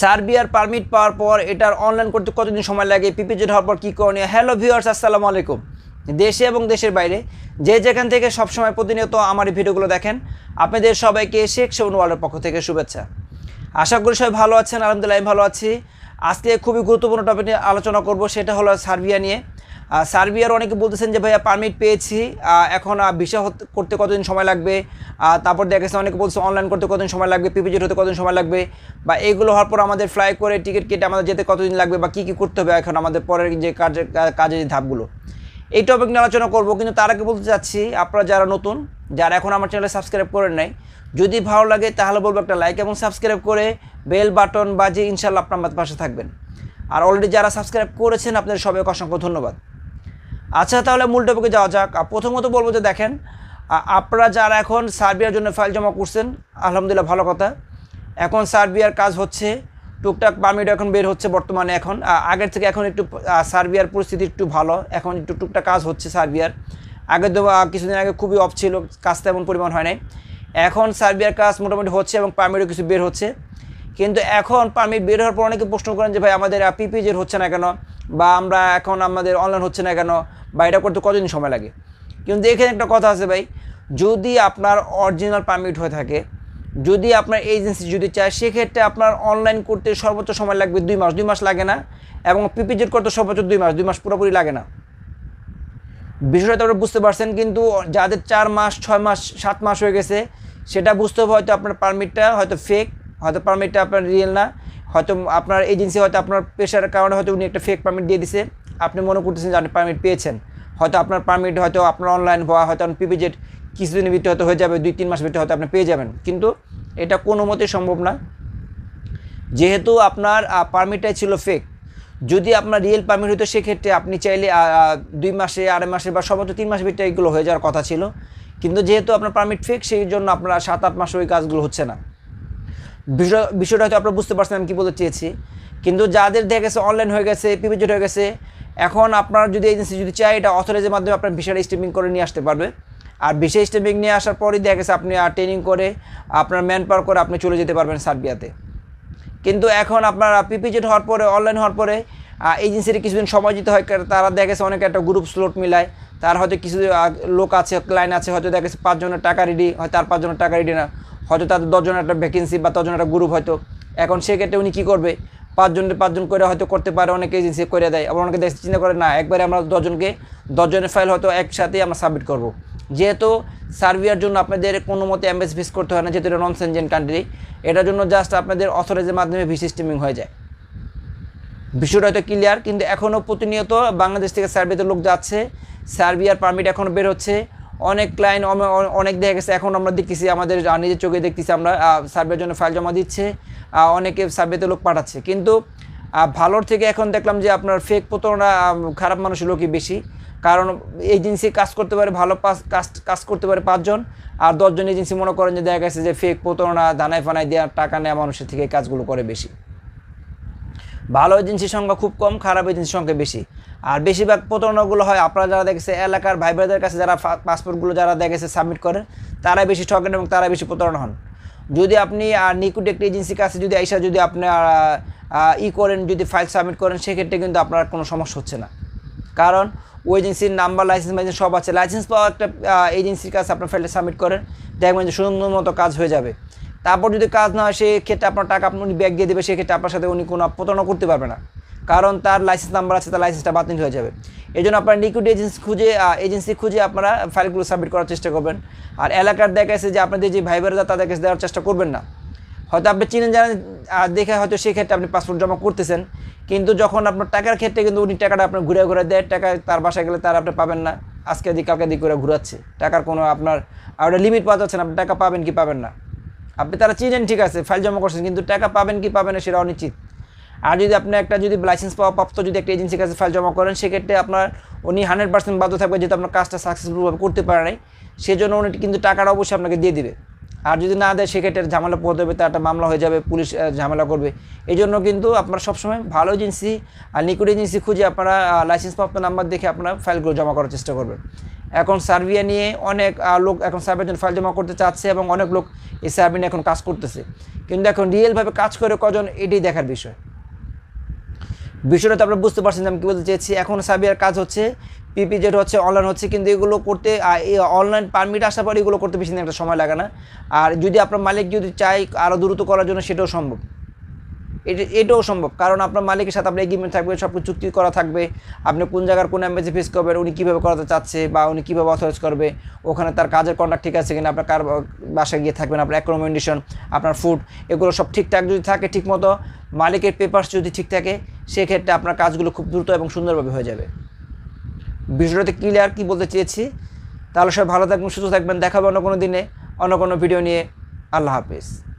সার্বিয়ার পারমিট পাওয়ার পর এটার অনলাইন করতে কতদিন সময় লাগে পিপিজেড হওয়ার পর কী করণীয়? হ্যালো ভিউয়ার্স আসসালামু আলাইকুম। দেশে এবং দেশের বাইরে যে যেখান থেকে সবসময় প্রতিনিয়ত আমার এই ভিডিওগুলো দেখেন, আপনাদের সবাইকে শেখ সেবন ওয়ার্ল্ডের পক্ষ থেকে শুভেচ্ছা। আশা করি সবাই ভালো আছেন, আলহামদুলিল্লাহ আমি ভালো আছি। আজকে খুবই গুরুত্বপূর্ণ টপিক নিয়ে আলোচনা করব, সেটা হলো সার্বিয়া নিয়ে। সার্বিয়ার অনেকে বলতেছেন যে, ভাইয়া পারমিট পেয়েছি এখন ভিসা করতে কতদিন সময় লাগবে? তারপর দেখা গেছে অনেকে বলছে অনলাইন করতে কতদিন সময় লাগবে? পিপিজেড হতে কতদিন সময় লাগবে? বা এইগুলো হওয়ার পর আমাদের ফ্লাই করে টিকিট কেটে আমাদের যেতে কতদিন লাগবে? বা কী কী করতে হবে এখন আমাদের পরের যে কাজের কাজের ধাপগুলো? এই টপিক নিয়ে আলোচনা করব, কিন্তু তার আগে বলতে চাচ্ছি, আপনারা যারা নতুন, যারা এখন আমার চ্যানেলে সাবস্ক্রাইব করেন নাই, যদি ভালো লাগে তাহলে বলব একটা লাইক এবং সাবস্ক্রাইব করে বেল বাটন বাজে ইনশাল্লাহ আপনার পাশে থাকবেন। আর অলরেডি যারা সাবস্ক্রাইব করেছেন, আপনাদের সবাইকে অসংখ্য ধন্যবাদ। আচ্ছা তাহলে মূল টপিকে যাওয়া যাক। প্রথমত বলব যে দেখেন আপনারা যারা এখন সার্বিয়ার জন্য ফাইল জমা করছেন, আলহামদুলিল্লাহ ভালো কথা। এখন সার্বিয়ার কাজ হচ্ছে টুকটাক পারমিট এখন বের হচ্ছে বর্তমানে এখন। আগের থেকে এখন একটু সার্বিয়ার পরিস্থিতি একটু ভালো। এখন একটু টুকটাক কাজ হচ্ছে সার্বিয়ার। আগে তো কিছুদিন আগে খুবই অফ ছিল, কাজ তেমন পরিমাণ হয় নাই। এখন সার্বিয়ার কাজ মোটামুটি হচ্ছে এবং পারমিটও কিছু বের হচ্ছে। কিন্তু এখন পারমিট বের হওয়ার পর অনেকে প্রশ্ন করেন যে, ভাই, আমাদের পিপিজের হচ্ছে না কেন? বা আমরা এখন আমাদের অনলাইন হচ্ছে না কেন? বা এটা করতে কতদিন সময় লাগে? কিন্তু এখানে একটা কথা আছে ভাই, যদি আপনার অরিজিনাল পারমিট হয়ে থাকে যদি আপনার এজেন্সি যদি চায়, সেক্ষেত্রে আপনার অনলাইন করতে সর্বোচ্চ সময় লাগবে দুই মাস। দুই মাস লাগে না এবং পিপিজেড করতে সর্বোচ্চ দুই মাস। দুই মাস পুরোপুরি লাগে না। বিষয়টা আপনারা বুঝতে পারছেন, কিন্তু যাদের চার মাস, ছয় মাস, সাত মাস হয়ে গেছে, সেটা বুঝতে হবে হয়তো আপনার পারমিটটা হয়তো ফেক হয়তো পারমিটটা আপনার রিয়েল না। হয়তো আপনার এজেন্সি হয়তো আপনার পেশার কারণে হয়তো উনি একটা ফেক পারমিট দিয়ে দিছে। আপনি মনে করতেছেন যে আপনি পারমিট পেয়েছেন। হয়তো আপনার পারমিট হয়তো আপনার অনলাইন হওয়া, হয়তো পিপিজেড কিছুদিনের ভিতরে হয়তো হয়ে যাবে দুই তিন মাস ভিতরে হয়তো আপনি পেয়ে যাবেন। কিন্তু এটা কোনো মতে সম্ভব না। যেহেতু আপনার পারমিটটাই ছিল ফেক যদি আপনার রিয়েল পারমিট হতো সেক্ষেত্রে আপনি চাইলে দুই মাসে, আড়াই মাসে বা সর্বোচ্চ তিন মাসের ভিতরে এগুলো হয়ে যাওয়ার কথা ছিল। কিন্তু যেহেতু আপনার পারমিট ফেক সেই জন্য আপনার সাত আট মাসে ওই কাজগুলো হচ্ছে না। বিষয়, বিষয়টা হয়তো আপনারা বুঝতে পারছেন আমি কী বলতে চেয়েছি। কিন্তু যাদের দেখা গেছে অনলাইন হয়ে গেছে পিপিজেড হয়ে গেছে, এখন আপনার যদি এজেন্সি যদি চায়, এটা অথরাইজের মাধ্যমে আপনার ভিসাটা স্টেমিং করে নিয়ে আসতে পারবে। আর বিশেষ স্টেমিং নিয়ে আসার পরই দেখা গেছে আপনি ট্রেনিং করে আপনার ম্যান পাওয়ার করে আপনি চলে যেতে পারবেন সার্বিয়াতে। কিন্তু এখন আপনার পিপিজেড হওয়ার পরে অনলাইন হওয়ার পরে এজেন্সির কিছুদিন সময় দিতে হয় তারা দেখা গেছে অনেক একটা গ্রুপ স্লট মিলায়। তার হয়তো কিছু লোক আছে ক্লায়েন্ট আছে, হয়তো দেখা গেছে পাঁচজনের টাকা রেডি হয় তার পাঁচজনের টাকা রেডি না। হয়তো তাদের দশজনের একটা ভ্যাকেন্সি বা দশজনের একটা গ্রুপ হয়তো। এখন সেক্ষেত্রে উনি কী করবে? পাঁচজনের পাঁচজন করে হয়তো করতে পারে, অনেকে এজেন্সি করে দেয়। আবার অনেকে দেখে চিন্তা করে, না, একবারে আমরা দশজনকে, দশজনের ফাইল হয়তো একসাথেই আমরা সাবমিট করব। যেহেতু সার্বিয়ার জন্য আপনাদের কোনো মতে অ্যাম্বাস ফিস করতে হয় না, যেহেতু এটা নন সেনজেন কান্ট্রি এটার জন্য জাস্ট আপনাদের অথরাইজের মাধ্যমে ভিসি স্টিমিং হয়ে যায়। বিষয়টা হয়তো ক্লিয়ার কিন্তু এখনও প্রতিনিয়ত বাংলাদেশ থেকে সার্বিয়াতে লোক যাচ্ছে, সার্বিয়ার পারমিট এখনও বের হচ্ছে। অনেক ক্লায়েন্ট অনেক দেখা গেছে, এখন আমরা দেখতেছি, আমাদের নিজের চোখে দেখতেছি আমরা সার্বিয়ার জন্য ফাইল জমা দিচ্ছে অনেকে সার্বিয়াতে লোক পাঠাচ্ছে। কিন্তু ভালোর থেকে এখন দেখলাম যে আপনার ফেক প্রতারণা খারাপ মানুষের লোকই বেশি। কারণ এজেন্সি কাজ করতে পারে ভালো কাজ কাজ করতে পারে পাঁচজন। আর দশজন এজেন্সি মনে করেন যে দেখা গেছে যে ফেক প্রতারণা দানায় ফানায় দেওয়া টাকা নেওয়া মানুষের থেকে কাজগুলো করে বেশি। ভালো এজেন্সির সংখ্যা খুব কম খারাপ এজেন্সির সংখ্যা বেশি। আর বেশিরভাগ প্রতারণাগুলো হয় আপনারা যারা দেখেছে এলাকার ভাই ভাইদের কাছে যারা পাসপোর্টগুলো যারা দেখেছে সাবমিট করেন তারাই বেশি ঠকেন এবং তারাই বেশি প্রতারণা হন। যদি আপনি আর নিকুট একটি এজেন্সির কাছে যদি আইসা যদি আপনি আহ, আহ, ই করেন যদি ফাইল সাবমিট করেন সেক্ষেত্রে কিন্তু আপনার কোনো সমস্যা হচ্ছে না। কারণ ওই এজেন্সির নাম্বার, লাইসেন্স লাইসেন্স সব আছে। লাইসেন্স পাওয়া একটা এজেন্সির কাছে আপনার ফাইলটা সাবমিট করেন, দেখবেন যে সুন্দর মতো কাজ হয়ে যাবে। তারপর যদি কাজ না হয়, সেক্ষেত্রে আপনার টাকা আপনি উনি ব্যাগ দিয়ে দেবে, সেক্ষেত্রে আপনার সাথে উনি কোনো প্রতারণা করতে পারবে না। কারণ তার লাইসেন্স নাম্বার আছে, তার লাইসেন্সটা বাতিল হয়ে যাবে। এই জন্য আপনার লিকুইড এজেন্সি খুঁজে এজেন্সি খুঁজে আপনারা ফাইলগুলো সাবমিট করার চেষ্টা করবেন। আর এলাকার দেখা যে আপনাদের যে ভাই বোনেরা তাদের কাছে দেওয়ার চেষ্টা করবেন না। হয়তো আপনি চিনেন জানেন দেখে হয়তো সেই ক্ষেত্রে আপনি পাসপোর্ট জমা করতেছেন, কিন্তু যখন আপনার টাকার ক্ষেত্রে কিন্তু উনি টাকাটা আপনার ঘুরে ঘুরে দেয়, টাকা তার বাসায় গেলে তার আপনি পাবেন না, আজকে দিক কালকে দিক করে ঘুরাচ্ছে। টাকার কোনো আপনার, আর লিমিট পাওয়া যাচ্ছে না, আপনি টাকা পাবেন কি পাবেন না। আপনি তারা চিনেন, ঠিক আছে ফাইল জমা করছেন, কিন্তু টাকা পাবেন কি পাবেন না সেটা অনিশ্চিত। আর যদি আপনি একটা, যদি লাইসেন্স পাওয়া প্রাপ্ত যদি একটা এজেন্সির কাছে ফাইল জমা করেন, সেক্ষেত্রে আপনার উনি হান্ড্রেড পার্সেন্ট বাধ্য থাকবে যেহেতু আপনার কাজটা সাকসেসফুলভাবে করতে পারে নাই, সেজন্য উনি কিন্তু টাকাটা অবশ্যই আপনাকে দিয়ে দিবে। আর যদি না দেয়, সেক্ষেত্রে ঝামেলা পড়তে হবে, তার একটা মামলা হয়ে যাবে, পুলিশ ঝামেলা করবে। এই জন্য কিন্তু আপনারা সবসময় ভালো এজেন্সি আর নিকুট এজেন্সি খুঁজে আপনারা লাইসেন্স প্রাপ্ত নাম্বার দেখে আপনারা ফাইলগুলো জমা করার চেষ্টা করবেন। এখন সার্বিয়া নিয়ে অনেক লোক এখন সার্ভের জন্য ফাইল জমা করতে চাচ্ছে এবং অনেক লোক এই সার্ভে নিয়ে এখন কাজ করতেছে। কিন্তু এখন রিয়েলভাবে কাজ করে কজন, এটাই দেখার বিষয়। বিষয়টা তো আপনারা বুঝতে পারছেন আমি কী বলতে চাইছি এখন সাবিয়ার কাজ হচ্ছে পিপি যেটা হচ্ছে অনলাইন হচ্ছে, কিন্তু এগুলো করতে এই অনলাইন পারমিট আসার পর এগুলো করতে বেশি দিন একটা সময় লাগে না। আর যদি আপনার মালিক যদি চাই আরও দ্রুত করার জন্য, সেটাও সম্ভব। এটা, এটাও সম্ভব। কারণ আপনার মালিকের সাথে আপনার এগ্রিমেন্ট থাকবে সব কিছু চুক্তি করা থাকবে। আপনি কোন জায়গার কোন অ্যাম্বাসি ফেস করবেন, উনি কীভাবে করাতে চাচ্ছে বা উনি কীভাবে অথরাইজ করবে, ওখানে তার কাজের কন্ট্রাক্ট ঠিক আছে কিনা, আপনার কার বাসায় গিয়ে থাকবেন, আপনার অ্যাকোমোডেশন আপনার ফুড এগুলো সব ঠিকঠাক যদি থাকে, ঠিকমতো মালিকের পেপার্স যদি ঠিক থাকে, সেক্ষেত্রে আপনার কাজগুলো খুব দ্রুত এবং সুন্দরভাবে হয়ে যাবে। বিষয়টাতে ক্লিয়ার কী বলতে চেয়েছি? তাহলে সবাই ভালো থাকবেন, সুস্থ থাকবেন, দেখাবে অন্য কোনো দিনে, অন্য কোনো ভিডিও নিয়ে। আল্লাহ হাফিজ।